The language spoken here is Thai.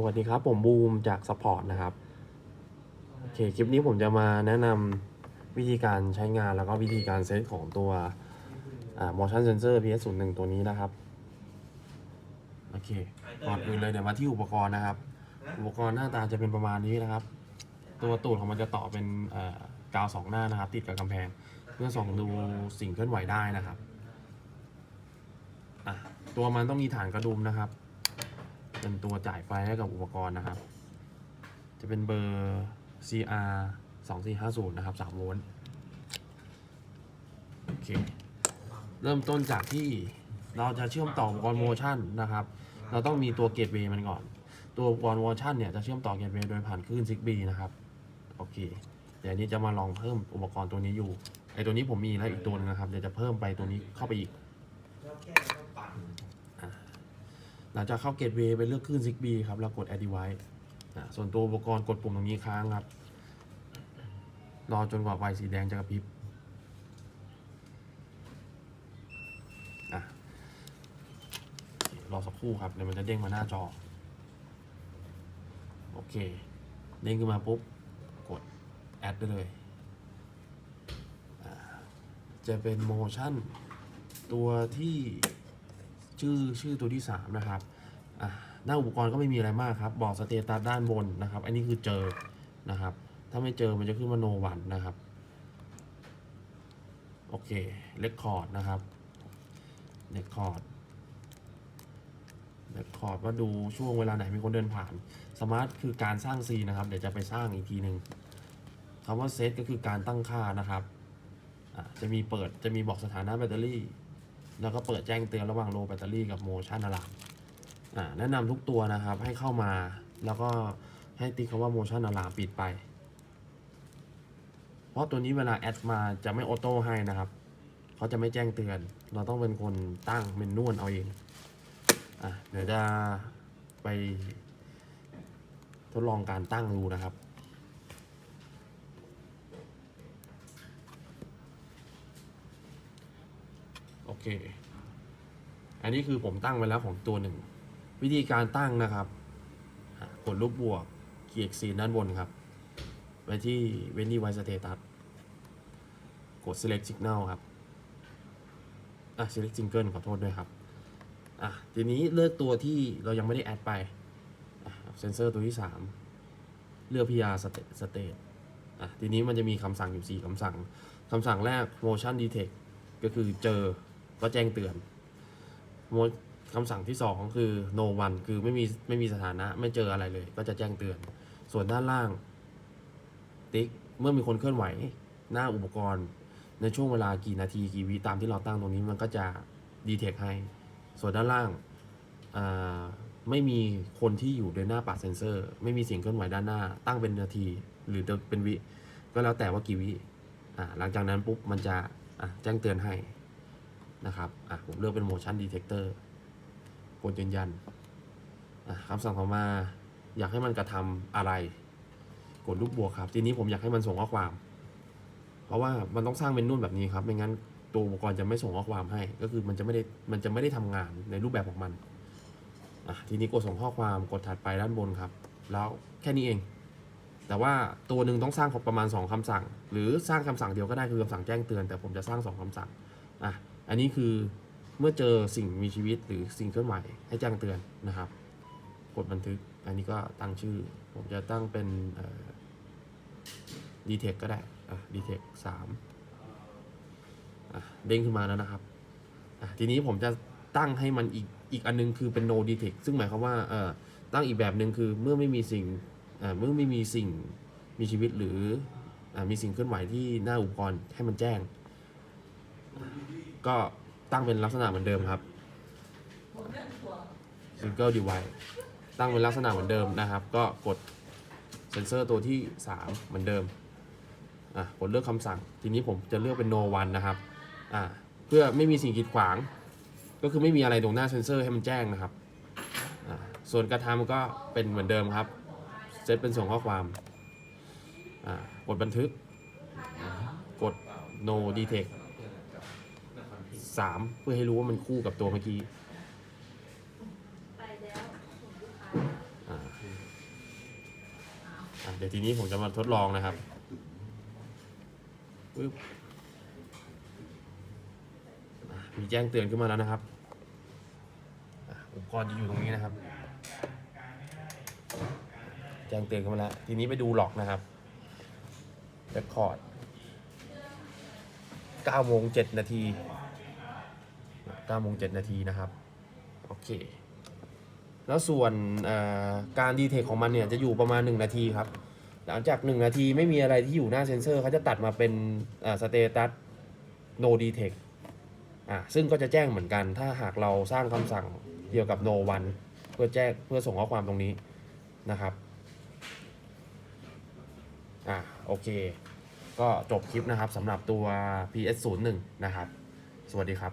สวัสดีครับ ผมบูมจากสปอร์ตนะครับ โอเค คลิปนี้ผมจะมาแนะนำวิธีการใช้งานแล้วก็วิธีการเซตของตัวอ่า motion sensor PS01 ตัวนี้นะครับ โอเค ก่อนอื่นเลยเดี๋ยวมาที่อุปกรณ์นะครับ อุปกรณ์หน้าตาจะเป็นประมาณนี้นะครับ ตัวตูดของมันจะต่อเป็นกาวสองหน้านะครับ ติดกับกำแพง เพื่อส่องดูสิ่งเคลื่อนไหวได้นะครับ ตัวมันต้องมีฐานกระดุมนะครับ เป็นตัวจ่ายไฟให้กับอุปกรณ์นะครับ จะเป็นเบอร์ CR 2450 นะครับ 3 โวลต์ โอเค เริ่มต้นจากที่เราจะเชื่อมต่ออุปกรณ์โมชั่นนะครับ เราต้องมีตัวเกตเวย์มันก่อน ตัวอุปกรณ์โมชั่นเนี่ยจะเชื่อมต่อเกตเวย์โดยผ่านคลื่น Zigbee นะครับ โอเค เดี๋ยวนี้จะมาลองเพิ่มอุปกรณ์ตัวนี้อยู่ไอตัวนี้ผมมีแล้วอีกตัวนึงนะครับ เดี๋ยวจะเพิ่มไปตัวนี้เข้าไปอีก ลังจากเข้าเกตเวย์ไปเลือกคลื่น Zigbee ครับแล้วกด Add Device อะส่วนตัวอุปกรณ์กดปุ่มตรงนี้ค้างครับ รอจนกว่าไฟสีแดงจะกระพริบอะรอสักครู่ครับ เดี๋ยวมันจะเด้งมาหน้าจอ โอเค เด้งขึ้นมาปุ๊บ กด Add ได้เลย จะเป็น motion ตัวที่ ชื่อชื่อตัวที่ 3 นะครับหน้าอุปกรณ์ก็ไม่มีอะไรมากครับ บอกสเตตัสด้านบนนะครับ อันนี้คือเจอนะครับ ถ้าไม่เจอมันจะขึ้นมาโนวันนะครับ โอเคเลคคอร์ดนะครับเลคคอร์ดเลคคอร์ดว่าดูช่วงเวลาไหนมีคนเดินผ่านสมาร์ทคือการสร้างซีนะครับ เดี๋ยวจะไปสร้างอีกทีหนึ่งคำว่าเซตก็คือการตั้งค่านะครับ จะมีเปิดจะมีบอกสถานะแบตเตอรี่ แล้วก็เปิดแจ้งเตือนระหว่างโลแบตเตอรี่กับโมชั่นอะลามแนะนำทุกตัวนะครับให้เข้ามา แล้วก็ให้ติ๊กคำว่าโมชั่นอะลามปิดไป เพราะตัวนี้เวลาแอดมาจะไม่ออโต้ให้นะครับเขาจะไม่แจ้งเตือน เราต้องเป็นคนตั้งเมนนวลเอาเองอะเดี๋ยวจะไปทดลองการตั้งดูนะครับ โอเค อันนี้คือผมตั้งไว้แล้วของตัวหนึ่ง วิธีการตั้งนะครับกดรูปบวกเกียร์ซีด้านบนครับ ไปที่เวนดี้ไวสเตตัสกด select signal ครับ อะ select single ขอโทษด้วยครับ อะ ทีนี้เลือกตัวที่เรายังไม่ได้แอดไปเซนเซอร์ตัวที่ 3 เลือก PR state state อะ ทีนี้มันจะมีคำสั่งอยู่ 4คำสั่งคำสั่งแรก motion detect ก็คือเจอ ก็แจ้งเตือนคำสั่งที่2คือ no one คือไม่มีไม่มีสถานะไม่เจออะไรเลย ก็จะแจ้งเตือน ส่วนด้านล่าง ติ๊กเมื่อมีคนเคลื่อนไหวหน้าอุปกรณ์ ในช่วงเวลากี่นาทีกี่วิตามที่เราตั้งตรงนี้มันก็จะดีเทคให้ ส่วนด้านล่างาไม่มีคนที่อยู่โดยหน้าปัดเซนเซอร์ ไม่มีเสียงเคลื่อนไหวด้านหน้า ตั้งเป็นนาที หรือเป็นวิ ก็แล้วแต่ว่ากี่วิหลังจากนั้นปุ๊บมันจะะแจ้งเตือนให้ นะครับอะผมเลือกเป็น motion detector กดยืนยันอะคำสั่งต่อมาอยากให้มันกระทำอะไร กดรูปบวกครับ ทีนี้ผมอยากให้มันส่งข้อความ เพราะว่ามันต้องสร้างเมนนูแบบนี้ครับ ไม่งั้นตัวอุปกรณ์จะไม่ส่งข้อความให้ ก็คือมันจะไม่ได้มันจะไม่ได้ทำงานในรูปแบบของมันอะทีนี้กดส่งข้อความกดถัดไปด้านบนครับ แล้วแค่นี้เอง แต่ว่าตัวหนึ่งต้องสร้างประมาณ 2คำสั่ง หรือสร้างคำสั่งเดียวก็ได้คือคำสั่งแจ้งเตือน แต่ผมจะสร้าง 2คำสั่งอะ อันนี้คือเมื่อเจอสิ่งมีชีวิตหรือสิ่งเคลื่อนไหวให้แจ้งเตือนนะครับ กดบันทึก อันนี้ก็ตั้งชื่อ ผมจะตั้งเป็นดีเทคก็ได้ดีเทคสามเด้งขึ้นมาแล้วนะครับทีนี้ผมจะตั้งให้มันอีกอีกอันนึงคือเป็น no detect ซึ่งหมายความว่าตั้งอีกแบบหนึ่งคือเมื่อไม่มีสิ่งเมื่อไม่มีสิ่งมีชีวิตหรืออมีสิ่งเคลื่อนไหวที่หน้าอุปกรณ์ให้มันแจ้ง ก็ตั้งเป็นลักษณะเหมือนเดิมครับ single device ตั้งเป็นลักษณะเหมือนเดิมนะครับ ก็กดเซนเซอร์ตัวที่ 3 เหมือนเดิมอะกดเลือกคำสั่ง ทีนี้ผมจะเลือกเป็น no one นะครับอ่าเพื่อไม่มีสิ่งกีดขวาง ก็คือไม่มีอะไรตรงหน้าเซนเซอร์ให้มันแจ้งนะครับอ่าส่วนกระทำก็เป็นเหมือนเดิมครับเซตเป็นส่งข้อความอ่ากดบันทึก กด no detect สามเพื่อให้รู้ว่ามันคู่กับตัวเมื่อกี้ไปแล้วอ่าเดี๋ยวทีนี้ผมจะมาทดลองนะครับปึ๊บอะมีแจ้งเตือนขึ้นมาแล้วนะครับอะอุปกรณ์จะอยู่ตรงนี้นะครับ แจ้งเตือนขึ้นมาแล้ว ทีนี้ไปดูหลอกนะครับเรคคอร์ด9โมง7นาที 9โมง7นาทีนะครับโอเคแล้วส่วนการดีเทคของมันเนี่ยจะอยู่ประมาณ 1 นาทีครับ หลังจาก 1 นาทีไม่มีอะไรที่อยู่หน้าเซนเซอร์เขาจะตัดมาเป็นสเตตัส no detect อะซึ่งก็จะแจ้งเหมือนกัน ถ้าหากเราสร้างคำสั่งเกี่ยวกับ no one เพื่อแจ้งเพื่อส่งข้อความตรงนี้นะครับอะโอเค ก็จบคลิปนะครับสำหรับตัว PS01 นะครับ สวัสดีครับ